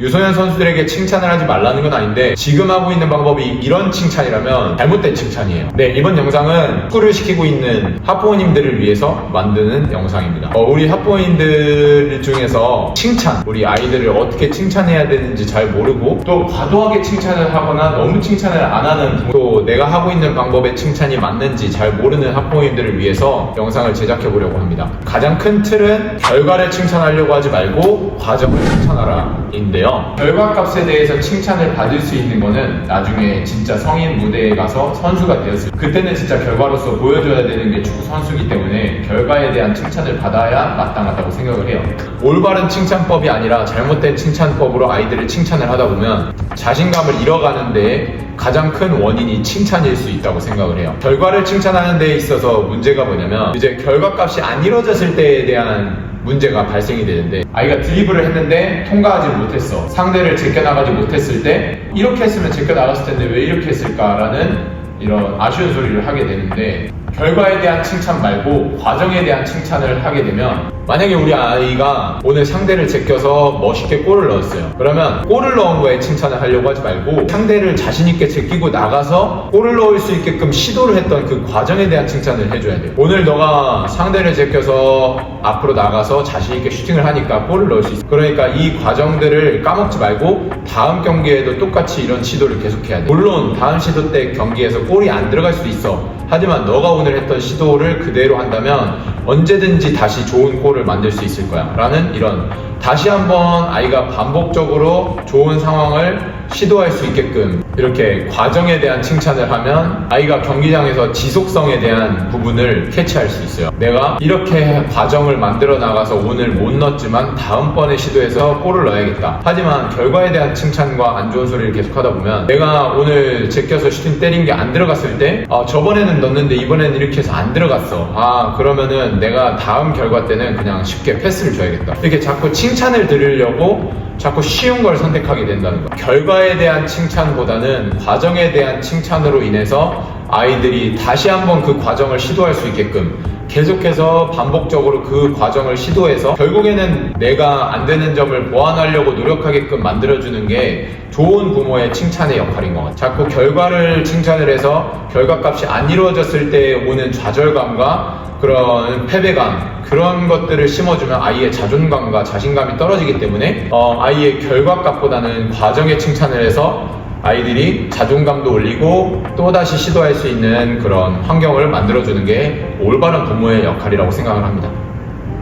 유소년 선수들에게 칭찬을 하지 말라는 건 아닌데 지금 하고 있는 방법이 이런 칭찬이라면 잘못된 칭찬이에요. 네, 이번 영상은 축구를 시키고 있는 학부모님들을 위해서 만드는 영상입니다. 어, 우리 학부모님들 중에서 칭찬, 우리 아이들을 어떻게 칭찬해야 되는지 잘 모르고 또 과도하게 칭찬을 하거나 너무 칭찬을 안 하는 또 내가 하고 있는 방법의 칭찬이 맞는지 잘 모르는 학부모님들을 위해서 영상을 제작해 보려고 합니다. 가장 큰 틀은 결과를 칭찬하려고 하지 말고 과정을 칭찬하라 인데요. 결과값에 대해서 칭찬을 받을 수 있는 거는 나중에 진짜 성인 무대에 가서 선수가 되었을 때 그때는 진짜 결과로서 보여줘야 되는 게 축구 선수이기 때문에 결과에 대한 칭찬을 받아야 마땅하다고 생각을 해요. 올바른 칭찬법이 아니라 잘못된 칭찬법으로 아이들을 칭찬을 하다 보면 자신감을 잃어가는데 가장 큰 원인이 칭찬일 수 있다고 생각을 해요. 결과를 칭찬하는 데 있어서 문제가 뭐냐면 이제 결과값이 안 이뤄졌을 때에 대한 문제가 발생이 되는데 아이가 드리블을 했는데 통과하지 못했어. 상대를 제껴나가지 못했을 때 이렇게 했으면 제껴나갔을 텐데 왜 이렇게 했을까라는 이런 아쉬운 소리를 하게 되는데 결과에 대한 칭찬 말고 과정에 대한 칭찬을 하게 되면 만약에 우리 아이가 오늘 상대를 제껴서 멋있게 골을 넣었어요. 그러면 골을 넣은 거에 칭찬을 하려고 하지 말고 상대를 자신있게 제끼고 나가서 골을 넣을 수 있게끔 시도를 했던 그 과정에 대한 칭찬을 해줘야 돼요. 오늘 너가 상대를 제껴서 앞으로 나가서 자신있게 슈팅을 하니까 골을 넣을 수 있어. 그러니까 이 과정들을 까먹지 말고 다음 경기에도 똑같이 이런 시도를 계속해야 돼. 물론 다음 시도 때 경기에서 골이 안 들어갈 수도 있어 하지만 너가 오늘 했던 시도를 그대로 한다면 언제든지 다시 좋은 골을 만들 수 있을 거야. 라는 이런 다시 한번 아이가 반복적으로 좋은 상황을 시도할 수 있게끔 이렇게 과정에 대한 칭찬을 하면 아이가 경기장에서 지속성에 대한 부분을 캐치할 수 있어요. 내가 이렇게 과정을 만들어 나가서 오늘 못 넣었지만 다음번에 시도해서 골을 넣어야겠다. 하지만 결과에 대한 칭찬과 안 좋은 소리를 계속하다 보면 내가 오늘 제껴서 슈팅 때린 게 안 들어갔을 때 아, 저번에는 넣었는데 이번에는 이렇게 해서 안 들어갔어. 아 그러면은 내가 다음 결과 때는 그냥 쉽게 패스를 줘야겠다. 이렇게 자꾸 칭찬을 들으려고 자꾸 쉬운 걸 선택하게 된다는 거. 결과에 대한 칭찬보다는 과정에 대한 칭찬으로 인해서 아이들이 다시 한번 그 과정을 시도할 수 있게끔 계속해서 반복적으로 그 과정을 시도해서 결국에는 내가 안 되는 점을 보완하려고 노력하게끔 만들어주는 게 좋은 부모의 칭찬의 역할인 것 같아요. 자꾸 결과를 칭찬을 해서 결과값이 안 이루어졌을 때 오는 좌절감과 그런 패배감 그런 것들을 심어주면 아이의 자존감과 자신감이 떨어지기 때문에 어, 아이의 결과값보다는 과정에 칭찬을 해서 아이들이 자존감도 올리고 또다시 시도할 수 있는 그런 환경을 만들어주는 게 올바른 부모의 역할이라고 생각을 합니다.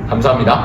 감사합니다.